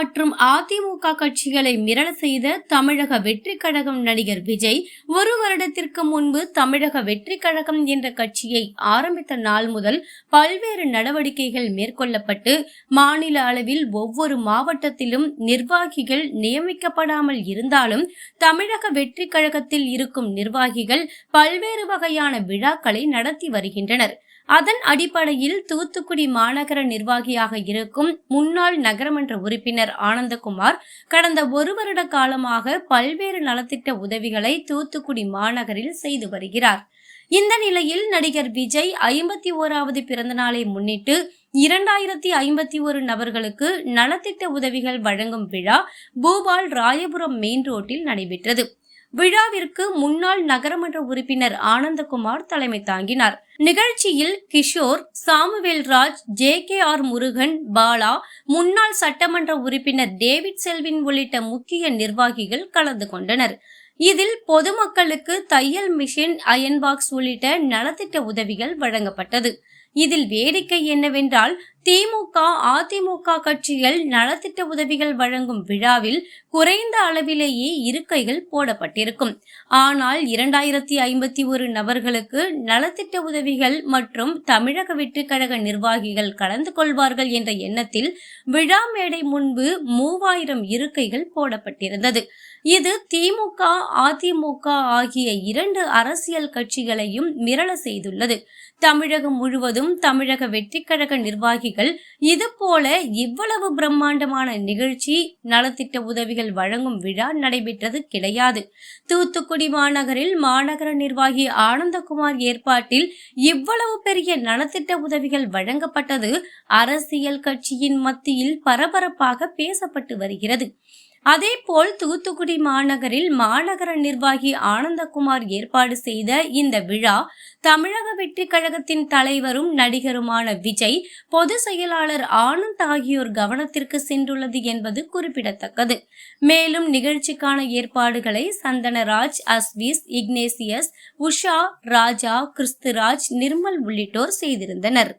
மற்றும் அதிமுக கட்சிகளை மிரள செய்த தமிழக வெற்றி கழகம் நடிகர் விஜய் ஒரு வருடத்திற்கு முன்பு தமிழக வெற்றி கழகம் என்ற கட்சியை ஆரம்பித்த நாள் முதல் பல்வேறு நடவடிக்கைகள் மேற்கொள்ளப்பட்டு மாநில அளவில் ஒவ்வொரு மாவட்டத்திலும் நிர்வாகிகள் நியமிக்கப்படாமல் இருந்தாலும் தமிழக வெற்றி கழகத்தில் இருக்கும் நிர்வாகிகள் பல்வேறு வகையான விழாக்களை நடத்தி வருகின்றனர். அதன் அடிப்படையில் தூத்துக்குடி மாநகர நிர்வாகியாக இருக்கும் முன்னாள் நகரமன்ற உறுப்பினர் ஆனந்தகுமார் கடந்த ஒரு வருட காலமாக பல்வேறு நலத்திட்ட உதவிகளை தூத்துக்குடி மாநகரில் செய்து வருகிறார். இந்த நிலையில் நடிகர் விஜய் ஐம்பத்தி ஓராவது பிறந்த நாளை முன்னிட்டு இரண்டாயிரத்தி ஐம்பத்தி ஒரு நபர்களுக்கு நலத்திட்ட உதவிகள் வழங்கும் விழா பூபால் ராயபுரம் மெயின் ரோட்டில் நடைபெற்றது. விழாவிற்கு முன்னாள் நகரமன்ற உறுப்பினர் ஆனந்தகுமார் தலைமை தாங்கினார். நிகழ்ச்சியில் Kishore Samuel Raj J K R Murugan Bala முன்னாள் சட்டமன்ற உறுப்பினர் டேவிட் செல்வின் உள்ளிட்ட முக்கிய நிர்வாகிகள் கலந்து கொண்டனர். இதில் பொதுமக்களுக்கு தையல் மிஷின் அயன் பாக்ஸ் உள்ளிட்ட நலத்திட்ட உதவிகள் வழங்கப்பட்டது. இதில் வேடிக்கை என்னவென்றால் திமுக அதிமுக கட்சிகள் நலத்திட்ட உதவிகள் வழங்கும் விழாவில் குறைந்த அளவிலேயே இருக்கைகள் போடப்பட்டிருக்கும். ஆனால் இரண்டாயிரத்தி ஐம்பத்தி ஒரு நபர்களுக்கு நலத்திட்ட உதவிகள் மற்றும் தமிழக வெற்றிக்கழக நிர்வாகிகள் கலந்து கொள்வார்கள் என்ற எண்ணத்தில் விழா மேடை முன்பு மூவாயிரம் இருக்கைகள் போடப்பட்டிருந்தது. இது திமுக அதிமுக ஆகிய இரண்டு அரசியல் கட்சிகளையும் மிரள செய்துள்ளது. தமிழகம் முழுவதும் தமிழக வெற்றிக்கழக நிர்வாகிகள் இது போல இவ்வளவு பிரம்மாண்டமான நிகழ்ச்சி நலத்திட்ட உதவிகள் வழங்கும் விழா நடைபெற்றது கிடையாது. தூத்துக்குடி மாநகரில் மாநகர நிர்வாகி ஆனந்தகுமார் ஏற்பாட்டில் இவ்வளவு பெரிய நலத்திட்ட உதவிகள் வழங்கப்பட்டது அரசியல் கட்சியின் மத்தியில் பரபரப்பாக பேசப்பட்டு வருகிறது. அதேபோல் தூத்துக்குடி மாநகரில் மாநகர நிர்வாகி ஆனந்தகுமார் ஏற்பாடு செய்த இந்த விழா தமிழக வெற்றி கழகத்தின் தலைவரும் நடிகருமான விஜய் பொது செயலாளர் ஆனந்த் ஆகியோர் கவனத்திற்கு சென்றுள்ளது என்பது குறிப்பிடத்தக்கது. மேலும் நிகழ்ச்சிக்கான ஏற்பாடுகளை சந்தனராஜ் அஸ்விஸ் இக்னேசியஸ் உஷா ராஜா கிறிஸ்துராஜ் நிர்மல் உள்ளிட்டோர் செய்திருந்தனர்.